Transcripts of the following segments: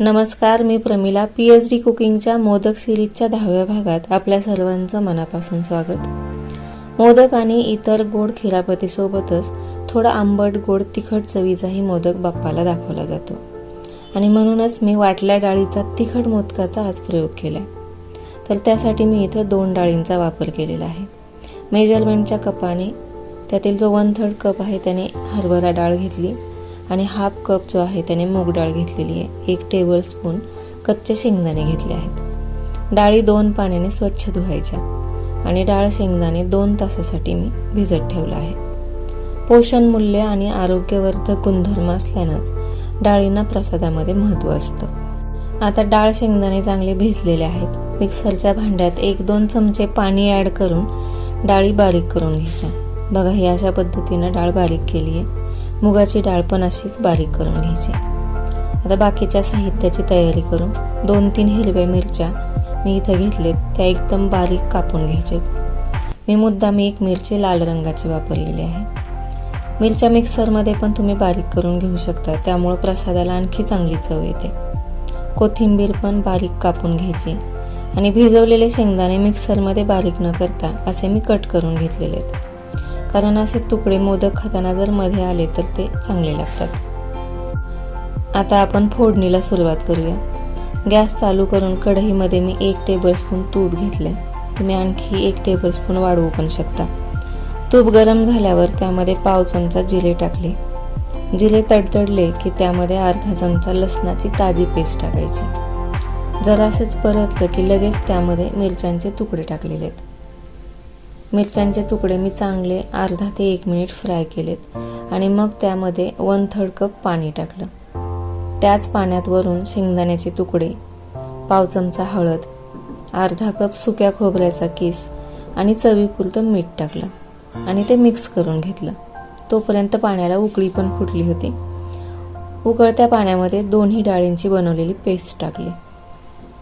नमस्कार मी Pramila P H D कुकिंगच्या मोदक सिरीजच्या दहाव्या भागात आपल्या सर्वांचं मनापासून स्वागत. मोदक आणि इतर गोड खिरापतीसोबतच थोडा आंबट गोड तिखट चवीचाही मोदक बाप्पाला दाखवला जातो. आणि म्हणूनच मी वाटल्या डाळीचा तिखट मोदकाचा आज प्रयोग केला तर त्यासाठी मी इथं दोन डाळींचा वापर केलेला आहे. मेजरमेंटच्या कपाने त्यातील जो वन थर्ड कप आहे त्याने हरभरा डाळ घेतली. आणि हाफ कप जो आहे त्याने मूग डाळ घेतलेली आहे. एक टेबल स्पून कच्चे शेंगदाणे घेतले आहेत. डाळी दोन पाण्याने स्वच्छ धुवायच्या आणि डाळ शेंगदाणे दोन तासासाठी मी भिजत ठेवलं आहे. पोषण मूल्य आणि आरोग्यवर्धक गुणधर्म असल्यानंच डाळींना प्रसादामध्ये महत्त्व असतं. आता डाळ शेंगदाणे चांगले भिजलेले आहेत. मिक्सरच्या भांड्यात एक दोन चमचे पाणी ॲड करून डाळी बारीक करून घ्यायच्या. बघा ही अशा पद्धतीनं डाळ बारीक केली आहे मुगाची डाळ पण अशीच बारीक करून घ्यायची. आता बाकीच्या साहित्याची तयारी करून दोन तीन हिरव्या मिरच्या मी इथं घेतलेत त्या एकदम बारीक कापून घ्यायच्यात मी मुद्दाम एक मिरची लाल रंगाची वापरलेली आहे. मिरच्या मिक्सरमध्ये पण तुम्ही बारीक करून घेऊ शकता त्यामुळं प्रसादाला आणखी चांगली चव येते. कोथिंबीर पण बारीक कापून घ्यायची आणि भिजवलेले शेंगदाणे मिक्सरमध्ये बारीक न करता असे मी कट करून घेतलेले आहेत कारण असे तुकडे मोदक खाताना जर मध्ये आले तर ते चांगले लागतात. आता आपण फोडणीला सुरुवात करूया. गॅस चालू करून कढईमध्ये मी एक टेबलस्पून तूप घेतले. तुम्ही आणखी एक टेबलस्पून वाढवू पण शकता. तूप गरम झाल्यावर त्यामध्ये पाव चमचा जिरे टाकले. जिरे तडतडले की त्यामध्ये अर्धा चमचा लसणाची ताजी पेस्ट टाकायची. जरासेच परतलं की लगेच त्यामध्ये मिरच्यांचे तुकडे टाकलेले आहेत. मिरच्यांचे तुकडे मी चांगले अर्धा ते एक मिनिट फ्राय केलेत आणि मग त्यामध्ये वन थर्ड कप पाणी टाकलं. त्याच पाण्यात वरून शेंगदाण्याचे तुकडे पाव चमचा हळद अर्धा कप सुक्या खोबऱ्याचा किस आणि चवीपुरतं मीठ टाकलं आणि ते मिक्स करून घेतलं. तोपर्यंत पाण्याला उकळी पण फुटली होती. उकळत्या पाण्यामध्ये दोन्ही डाळींची बनवलेली पेस्ट टाकली.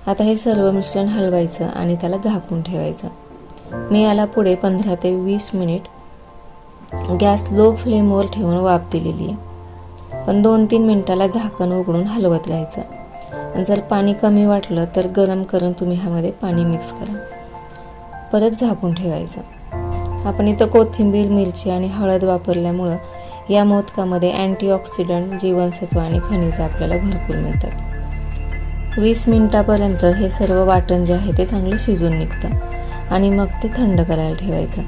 आता हे सर्व मिश्रण हलवायचं आणि त्याला झाकून ठेवायचं. मी याला पुढे पंधरा ते वीस मिनिट गॅस लो फ्लेमवर ठेवून वाफ दिलेली आहे. पण दोन तीन मिनिटाला झाकण उघडून हलवत राहायचं. आणि जर पाणी कमी वाटलं तर गरम करून तुम्ही ह्यामध्ये पाणी मिक्स करा. परत झाकून ठेवायचं. आपण इथं कोथिंबीर मिरची आणि हळद वापरल्यामुळं या मोदकामध्ये अँटीऑक्सिडंट जीवनसत्व आणि खनिज आपल्याला भरपूर मिळतात. वीस मिनिटापर्यंत हे सर्व वाटण जे आहे ते चांगलं शिजून निघतं. आणि मग ते थंड करायला ठेवायचं.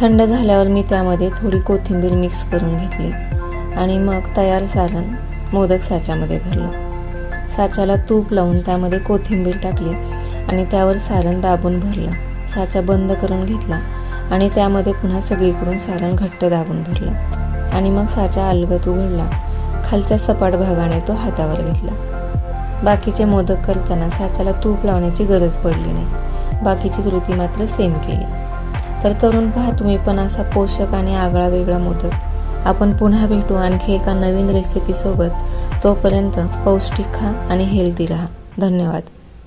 थंड झाल्यावर मी त्यामध्ये थोडी कोथिंबीर मिक्स करून घेतली आणि मग तयार सारण मोदक साच्यामध्ये भरलं. साच्याला तूप लावून त्यामध्ये कोथिंबीर टाकली आणि त्यावर सारण दाबून भरलं. साचा बंद करून घेतला आणि त्यामध्ये पुन्हा सगळीकडून सारण घट्ट दाबून भरलं. आणि मग साचा अलगत उघडला. खालच्या सपाट भागाने तो हातावर घेतला. बाकीचे मोदक करताना साच्याला तूप लावण्याची गरज पडली नाही. बाकीची कृती मात्र सेम केली. तर करून पहा तुम्ही पण असा पोषक आणि आगळा वेगळा मोदक. आपण पुन्हा भेटू आणखी एका नवीन रेसिपीसोबत तोपर्यंत पौष्टिक खा आणि हेल्दी राहा. धन्यवाद.